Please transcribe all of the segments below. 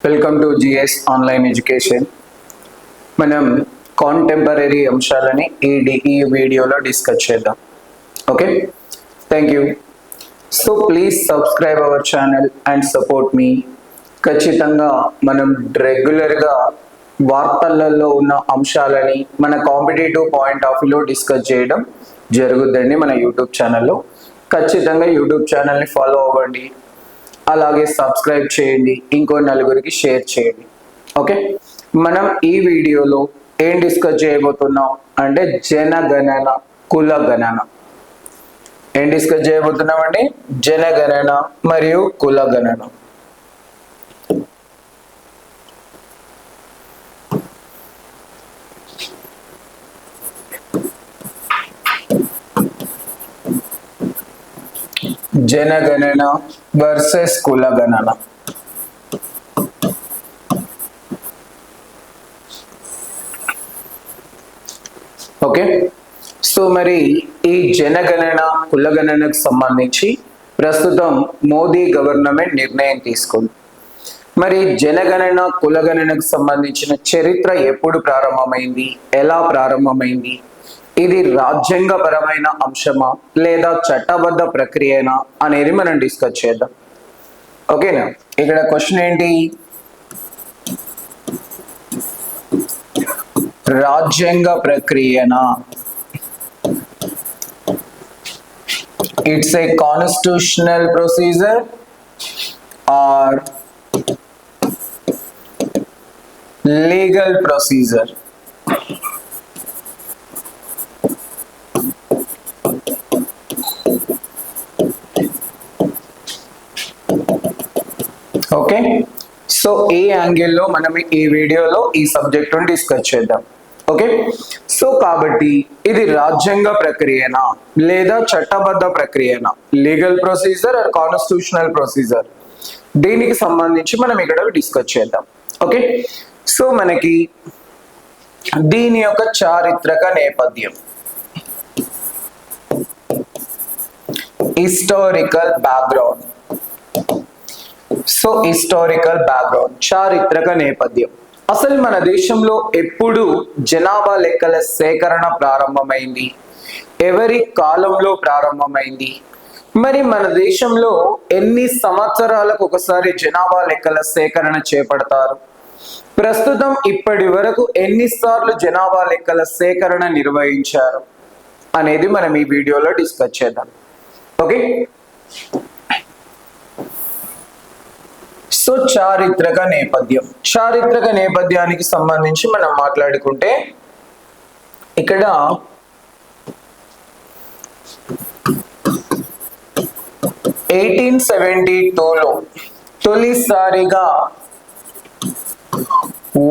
Welcome to GS online education మనం contemporary అంశాలని ఈ డి- ఈ వీడియోలో డిస్కస్ చేద్దాం. Okay thank you so please subscribe our channel and support మీ ఖచ్చితంగా మనం రెగ్యులర్గా వార్తలలో ఉన్న అంశాలని మన కాంపిటేటివ్ పాయింట్ ఆఫ్ వ్యూలో డిస్కస్ చేయడం జరుగుద్దండి మన యూట్యూబ్ ఛానల్లో ఖచ్చితంగా యూట్యూబ్ ఛానల్ని ఫాలో అవ్వండి. అలాగే సబ్స్క్రైబ్ చేయండి. ఇంకో నలుగురికి షేర్ చేయండి. ఓకే మనం ఈ వీడియోలో ఏం డిస్కస్ చేయబోతున్నాం అంటే జనగణన కుల గణన ఏం డిస్కస్ చేయబోతున్నాం అండి జనగణన మరియు కుల గణన జనగణన వర్సెస్ కుల గణన. ఓకే సో మరి ఈ జనగణన కులగణనకు సంబంధించి ప్రస్తుతం మోదీ గవర్నమెంట్ నిర్ణయం తీసుకుంది. మరి జనగణన కులగణనకు సంబంధించిన చరిత్ర ఎప్పుడు ప్రారంభమైంది? ఎలా ప్రారంభమైంది? ఇది రాజ్యాంగపరమైన అంశమా లేదా చట్టబద్ధ ప్రక్రియనా అనేది మనం డిస్కస్ చేద్దాం. ఓకేనా ఇక్కడ క్వశ్చన్ ఏంటి? రాజ్యాంగ ప్రక్రియనా? It's a constitutional procedure or legal procedure so ఏ యాంగిల్లో మనం ఈ వీడియోలో ఈ సబ్జెక్టును డిస్కస్ చేద్దాం. ఓకే సో కాబట్టి ఇది రాజ్యాంగ ప్రక్రియనా? లేదా చట్టబద్ధ ప్రక్రియనా? Legal procedure or constitutional procedure దీనికి సంబంధించి మనం ఇక్కడ డిస్కస్ చేద్దాం. ఓకే సో మనకి దీని యొక్క చారిత్రక నేపథ్యం. Historical background so historical background చారిత్రక నేపథ్యం. అసలు మన దేశంలో ఎప్పుడు జనాభా లెక్కల సేకరణ ప్రారంభమైంది? ఎవరి కాలంలో ప్రారంభమైంది? మరి మన దేశంలో ఎన్ని సంవత్సరాలకు ఒకసారి జనాభా లెక్కల సేకరణ చేపడతారు? ప్రస్తుతం ఇప్పటి వరకు ఎన్నిసార్లు జనాభా లెక్కల సేకరణ నిర్వహించారు? అనేది మనం ఈ వీడియోలో డిస్కస్ చేద్దాం. ఓకే? సో చారిత్రక నేపథ్యం. చారిత్రక నేపథ్యానికి సంబంధించి మనం మాట్లాడుకుంటే ఇక్కడ ఎయిటీన్ సెవెంటీ టూలో తొలిసారిగా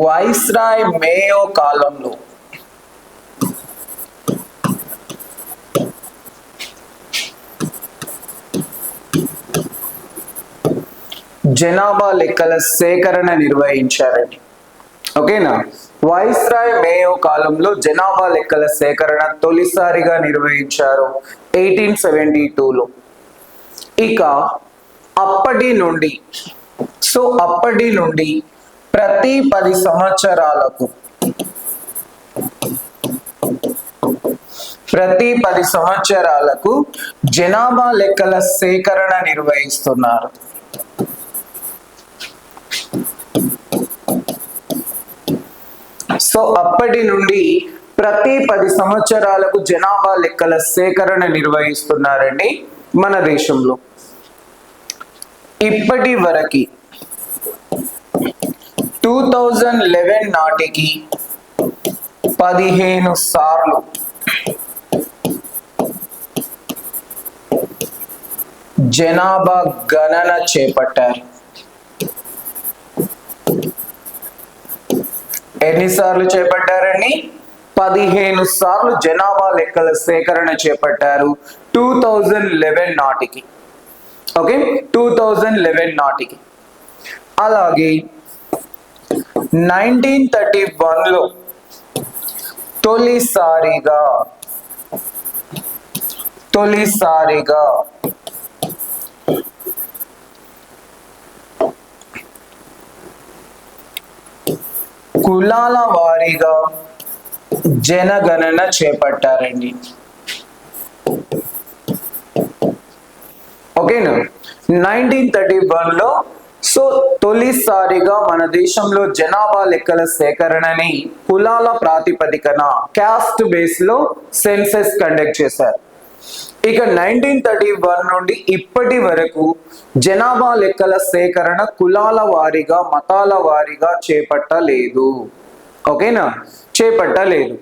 వైస్రాయ్ మేయో కాలంలో జనాభా లెక్కల సేకరణ నిర్వహించారండి ఓకేనా? వైస్రాయ్ మేయో కాలంలో జనాభా లెక్కల సేకరణ తొలిసారిగా నిర్వహించారు ఎయిటీన్ సెవెంటీ టూలో. ఇక అప్పటి నుండి సో అప్పటి నుండి ప్రతి పది సంవత్సరాలకు ప్రతి పది సంవత్సరాలకు జనాభా లెక్కల సేకరణ నిర్వహిస్తున్నారు. సో అప్పటి నుండి ప్రతి పది సంవత్సరాలకు జనాభా లెక్కల సేకరణ నిర్వహిస్తున్నారండి మన దేశంలో. ఇప్పటి వరకు టూ థౌజండ్ లెవెన్ నాటికి పదిహేను సార్లు జనాభా గణన చేపట్టారు. ఎన్నిసార్లు చేపట్టారండి పదిహేను సార్లు జనాభా లెక్కల సేకరణ చేపట్టారు టూ థౌజండ్ లెవెన్ నాటికి. ఓకే? టూ థౌజండ్ లెవెన్ నాటికి. అలాగే నైన్టీన్ థర్టీ వన్లో తొలిసారిగా తొలిసారిగా కులాల వారీగా జనగణన చేపట్టారండి. ఓకేనా? నైన్టీన్ థర్టీ వన్లో సో తొలిసారిగా మన దేశంలో జనాభా లెక్కల సేకరణని కులాల ప్రాతిపదికన క్యాస్ట్ బేస్లో సెన్సెస్ కండక్ట్ చేశారు. ఇక నైన్టీన్ థర్టీ వన్ నుండి ఇప్పటి వరకు జనాభా లెక్కల సేకరణ కులాల వారీగా మతాల వారీగా చేపట్టలేదు. ఓకేనా? చేపట్టలేదు.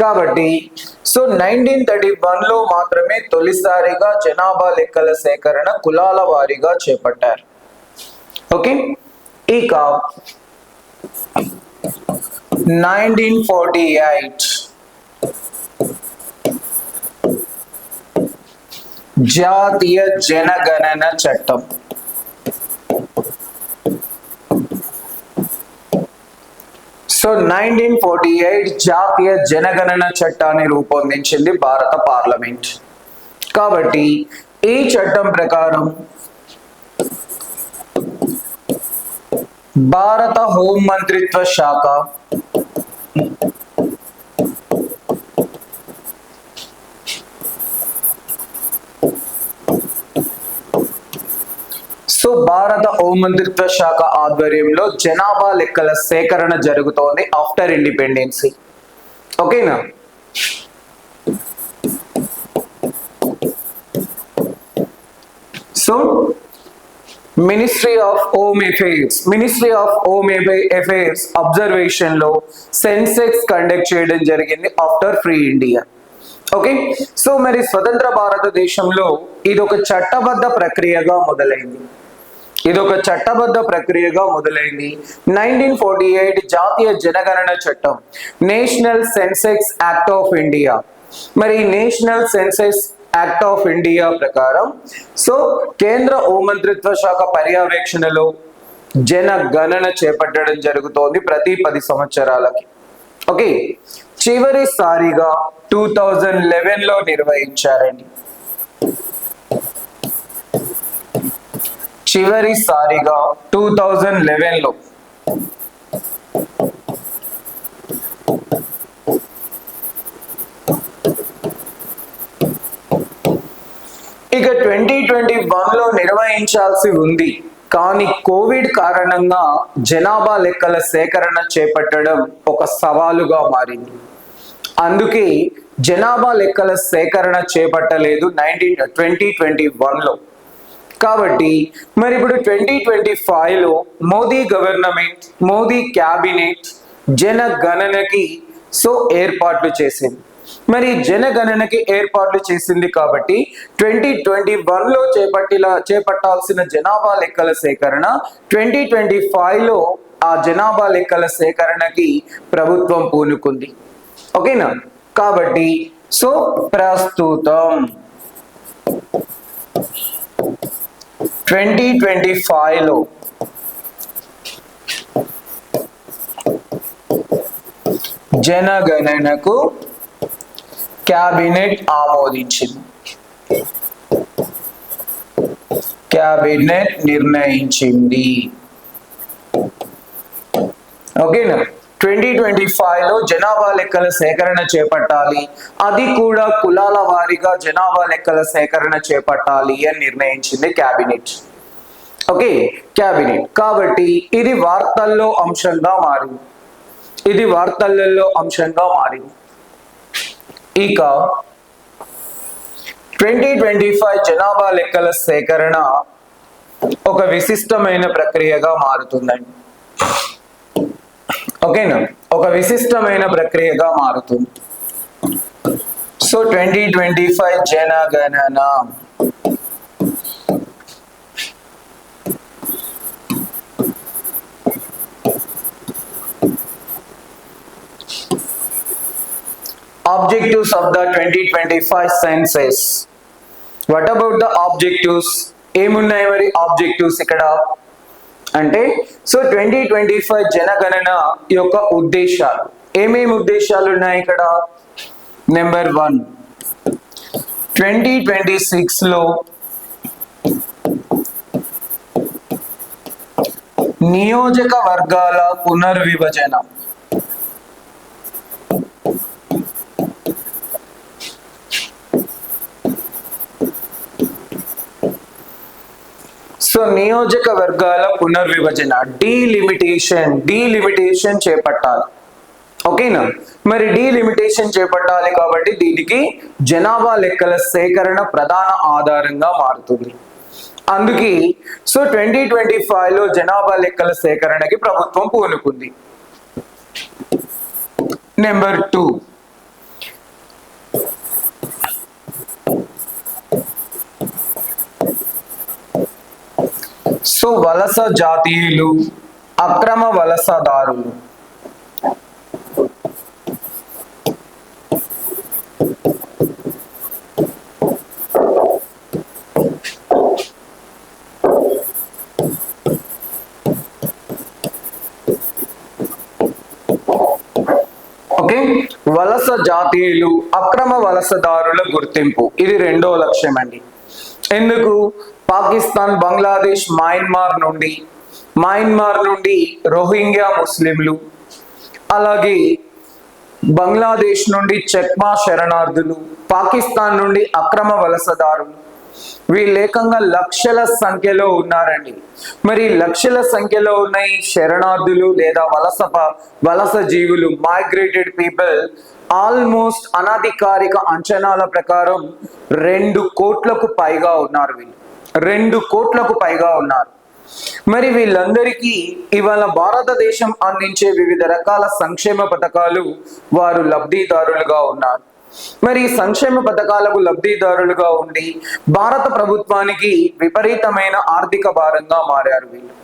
కాబట్టి సో నైన్టీన్ థర్టీ వన్లో మాత్రమే తొలిసారిగా జనాభా లెక్కల సేకరణ కులాల వారీగా చేపట్టారు. ఓకే? ఇక నైన్టీన్ ఫార్టీ ఎయిట్ జాతీయ జనగణన చట్టం. సో నైన్టీన్ ఫార్టీ ఎయిట్ జాతీయ జనగణన చట్టాన్ని రూపొందించింది భారత పార్లమెంట్. కాబట్టి ఈ చట్టం ప్రకారం భారత హోం మంత్రిత్వ శాఖ భారత హోంమంత్రిత్వ శాఖ ఆధ్వర్యంలో జనాభా లెక్కల సేకరణ జరుగుతోంది ఆఫ్టర్ ఇండిపెండెన్సీ. ఓకేనా? So ministry of home affairs ministry of home affairs అబ్జర్వేషన్లో census conduct చేయడం జరిగింది after free India okay? So మరి స్వతంత్ర భారతదేశంలో ఇది ఒక చట్టబద్ధ ప్రక్రియగా మొదలైంది. ఇది ఒక చట్టబద్ధ ప్రక్రియగా మొదలైంది. నైన్టీన్ ఫార్టీ ఎయిట్ జాతీయ జనగణన చట్టం national census act of India. మరి national census act of India ప్రకారం సో కేంద్ర హోంమంత్రిత్వ శాఖ పర్యవేక్షణలో జనగణన చేపట్టడం జరుగుతోంది ప్రతి పది సంవత్సరాలకి. ఓకే? చివరిసారిగా టూ థౌజండ్ లెవెన్లో నిర్వహించారండి. చివరిసారిగా టూ థౌజండ్ లెవెన్లో ఇక ట్వంటీ ట్వంటీ వన్లో నిర్వహించాల్సి ఉంది. కానీ కోవిడ్ కారణంగా జనాభా లెక్కల సేకరణ చేపట్టడం ఒక సవాలుగా మారింది. అందుకే జనాభా లెక్కల సేకరణ చేపట్టలేదు నైన్టీన్ ట్వంటీ ట్వంటీ వన్లో. కాబట్టి మరి ఇప్పుడు ట్వంటీ ట్వంటీ ఫైవ్లో మోదీ గవర్నమెంట్ మోదీ క్యాబినెట్ జనగణనకి సో ఏర్పాట్లు చేసింది. మరి జనగణనకి ఏర్పాట్లు చేసింది కాబట్టి ట్వంటీ ట్వంటీ వన్లో చేపట్టిలా చేపట్టాల్సిన జనాభా లెక్కల సేకరణ ట్వంటీ ట్వంటీ ఫైవ్లో ఆ జనాభా లెక్కల సేకరణకి ప్రభుత్వం పూనుకుంది. ఓకేనా? కాబట్టి సో ప్రస్తుతం ట్వంటీ ట్వంటీ ఫైవ్లో జనగణనకు క్యాబినెట్ ఆమోదించింది. క్యాబినెట్ నిర్ణయించింది. ఓకేనా? ట్వంటీ ట్వంటీ ఫైవ్లో జనాభా లెక్కల సేకరణ చేపట్టాలి. అది కూడా కులాల వారీగా జనాభా లెక్కల సేకరణ చేపట్టాలి అని నిర్ణయించింది క్యాబినెట్. Okay cabinet. కాబట్టి ఇది వార్తల్లో అంశంగా మారింది. ఇది వార్తలలో అంశంగా మారింది. ఇక ట్వంటీ ట్వంటీ ఫైవ్ జనాభా లెక్కల సేకరణ ఒక విశిష్టమైన ప్రక్రియగా మారుతుందండి. ఓకేనా ఒక విశిష్టమైన ప్రక్రియగా మారుతుంది సో ట్వంటీ ట్వంటీ ఫైవ్ జనగణన. Objectives of the 2025 census. What about the objectives? ఏమున్నాయి మరి ఆబ్జెక్టివ్స్ ఇక్కడ? అంటే సో ట్వంటీ ట్వంటీ ఫైవ్ జనగణన యొక్క ఉద్దేశాలు. ఏమేమి ఉద్దేశాలు ఉన్నాయి ఇక్కడ? నెంబర్ వన్ ట్వంటీ ట్వంటీ సిక్స్లో నియోజక వర్గాల పునర్విభజన. సో నియోజకవర్గాల పునర్విభజన డీలిమిటేషన్ డీలిమిటేషన్ చేపట్టాలి. ఓకేనా? మరి డీలిమిటేషన్ చేపట్టాలి కాబట్టి దీనికి జనాభా లెక్కల సేకరణ ప్రధాన ఆధారంగా మారుతుంది. అందుకే సో ట్వంటీ ట్వంటీ ఫైవ్లో జనాభా లెక్కల సేకరణకి ప్రభుత్వం పూనుకుంది. నెంబర్ టూ సో వలస జాతీయులు అక్రమ వలసదారులు ఓకే? వలస జాతీయులు అక్రమ వలసదారుల గుర్తింపు. ఇది రెండో లక్ష్యం అండి ఎందుకు? పాకిస్తాన్ బంగ్లాదేశ్ మయన్మార్ నుండి మయన్మార్ నుండి రోహింగ్యా ముస్లింలు అలాగే బంగ్లాదేశ్ నుండి చెక్మా శరణార్థులు పాకిస్తాన్ నుండి అక్రమ వలసదారులు. వీళ్ళు ఏకంగా లక్షల సంఖ్యలో ఉన్నారండి. మరి లక్షల సంఖ్యలో ఉన్న ఈ శరణార్థులు లేదా వలస వలస జీవులు మైగ్రేటెడ్ పీపుల్ ఆల్మోస్ట్ అనధికారిక అంచనాల ప్రకారం రెండు కోట్లకు పైగా ఉన్నారు వీళ్ళు. రెండు కోట్లకు పైగా ఉన్నారు. మరి వీళ్ళందరికీ ఇవాళ భారతదేశం అందించే వివిధ రకాల సంక్షేమ పథకాలు వారు లబ్ధిదారులుగా ఉన్నారు. మరి సంక్షేమ పథకాలకు లబ్ధిదారులుగా ఉండి భారత ప్రభుత్వానికి విపరీతమైన ఆర్థిక భారంగా మారారు వీళ్ళు.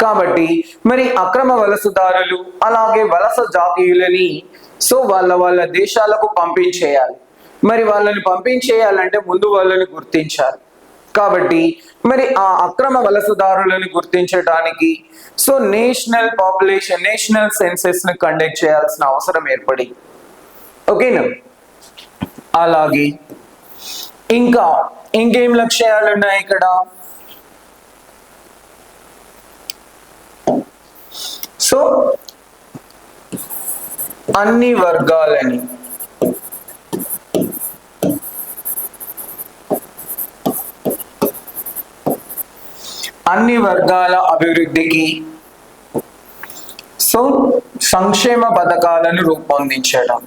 కాబట్టి మరి అక్రమ వలసదారులు అలాగే వలస జాతీయులని సో వాళ్ళ వాళ్ళ దేశాలకు పంపించేయాలి. మరి వాళ్ళని పంపించేయాలంటే ముందు వాళ్ళని గుర్తించాలి. కాబట్టి మరి ఆ అక్రమ వలసదారులను గుర్తించడానికి సో నేషనల్ పాపులేషన్ నేషనల్ సెన్సెస్ని కండక్ట్ చేయాల్సిన అవసరం ఏర్పడి. ఓకేనా అలాగే ఇంకా ఇంకేం లక్ష్యాలు ఉన్నాయి ఇక్కడ? సో అన్ని వర్గాలని అన్ని వర్గాల అభివృద్ధికి సో సంక్షేమ పథకాలను రూపొందించడం.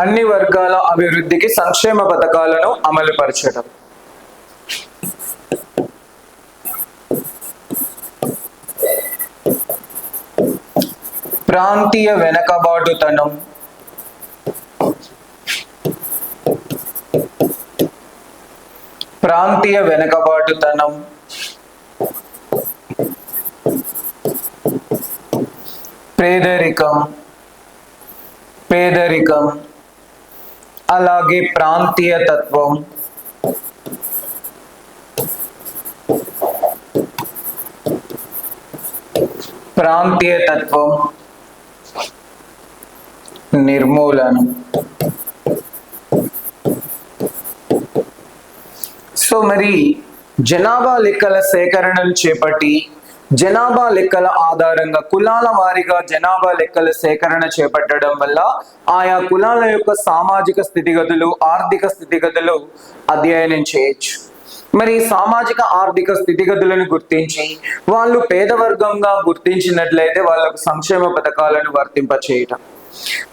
అన్ని వర్గాల అభివృద్ధికి సంక్షేమ పథకాలను అమలుపరచడం. ప్రాంతీయ వెనకబాటుతనం. ప్రాంతీయ వెనకబాటుతనం. పేదరికం. పేదరికం. అలాగే ప్రాంతీయ తత్వం. ప్రాంతీయ తత్వం. నిర్మూలన. సో మరి జనాభా లెక్కల సేకరణను చేపట్టి జనాభా లెక్కల ఆధారంగా కులాల వారీగా జనాభా లెక్కల సేకరణ చేపట్టడం వల్ల ఆయా కులాల యొక్క సామాజిక స్థితిగతులు ఆర్థిక స్థితిగతులు అధ్యయనం చేయొచ్చు. మరి సామాజిక ఆర్థిక స్థితిగతులను గుర్తించి వాళ్ళు పేదవర్గంగా గుర్తించినట్లయితే వాళ్ళకు సంక్షేమ పథకాలను వర్తింపచేయటం.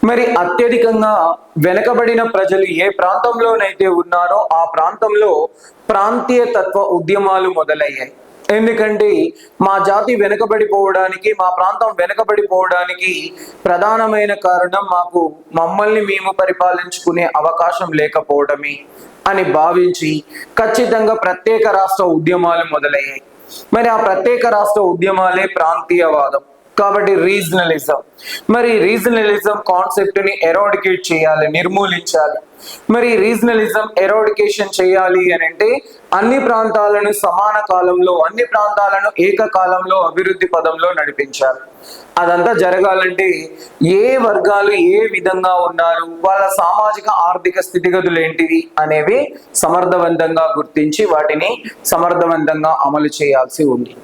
మరి అత్యధికంగా వెనకబడిన ప్రజలు ఏ ప్రాంతంలోనైతే ఉన్నారో ఆ ప్రాంతంలో ప్రాంతీయ తత్వ ఉద్యమాలు మొదలయ్యాయి. ఎందుకంటే మా జాతి వెనుకబడిపోవడానికి మా ప్రాంతం వెనుకబడిపోవడానికి ప్రధానమైన కారణం మాకు మమ్మల్ని మేము పరిపాలించుకునే అవకాశం లేకపోవడమే అని భావించి ఖచ్చితంగా ప్రత్యేక రాష్ట్ర ఉద్యమాలు మొదలయ్యాయి. మరి ఆ ప్రత్యేక రాష్ట్ర ఉద్యమాలే ప్రాంతీయవాదం. కాబట్టి రీజనలిజం. మరి రీజనలిజం కాన్సెప్ట్ని ఎరాడికేట్ చేయాలి నిర్మూలించాలి. మరి రీజనలిజం ఎరాడికేషన్ చేయాలి అని అంటే అన్ని ప్రాంతాలను సమాన కాలంలో అన్ని ప్రాంతాలను ఏకకాలంలో అభివృద్ధి పదంలో నడిపించాలి. అదంతా జరగాలంటే ఏ వర్గాలు ఏ విధంగా ఉన్నారు వాళ్ళ సామాజిక ఆర్థిక స్థితిగతులు ఏంటివి అనేవి సమర్థవంతంగా గుర్తించి వాటిని సమర్థవంతంగా అమలు చేయాల్సి ఉంది.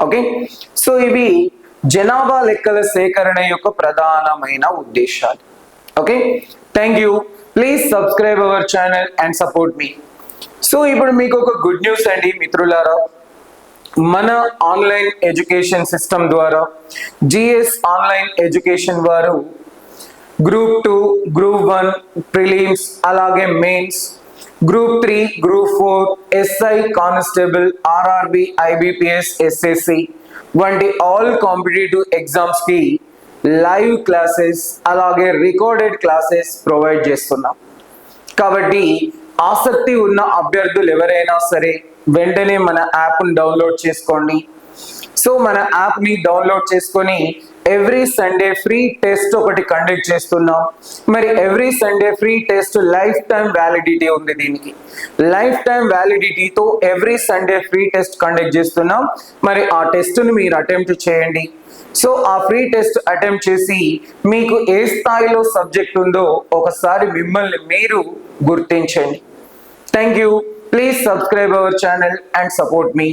ఓకే? సో ఇవి జనాభా లెక్కల సేకరణ యొక్క ప్రధానమైన ఉద్దేశాలు. Okay? Thank you please subscribe our channel and support me so ఇప్పుడు మీకు ఒక గుడ్ న్యూస్ అండి మిత్రులారా. మన ఆన్లైన్ ఎడ్యుకేషన్ సిస్టమ్ ద్వారా జిఎస్ ఆన్లైన్ ఎడ్యుకేషన్ వారు group two group one prelims అలాగే mains group three group four SI constable RRB IBPS SSC వంటి ఆల్ కాంపిటేటివ్ ఎగ్జామ్స్కి లైవ్ క్లాసెస్ అలాగే రికార్డెడ్ క్లాసెస్ ప్రొవైడ్ చేస్తున్నాం. కాబట్టి ఆసక్తి ఉన్న అభ్యర్థులు ఎవరైనా సరే వెంటనే మన యాప్ను డౌన్లోడ్ చేసుకోండి. సో మన యాప్ని డౌన్లోడ్ చేసుకొని ఎవ్రీ సండే ఫ్రీ టెస్ట్ ఒకటి కండక్ట్ చేస్తున్నాం. మరి every Sunday free test lifetime validity ఉంది దీనికి. Lifetime వ్యాలిడిటీతో every Sunday free test conduct చేస్తున్నాం. మరి ఆ టెస్ట్ని మీరు అటెంప్ట్ చేయండి. సో ఆ ఫ్రీ టెస్ట్ అటెంప్ట్ చేసి మీకు ఏ స్థాయిలో సబ్జెక్ట్ ఉందో ఒకసారి మిమ్మల్ని మీరు గుర్తించండి. Thank you please subscribe our channel and support me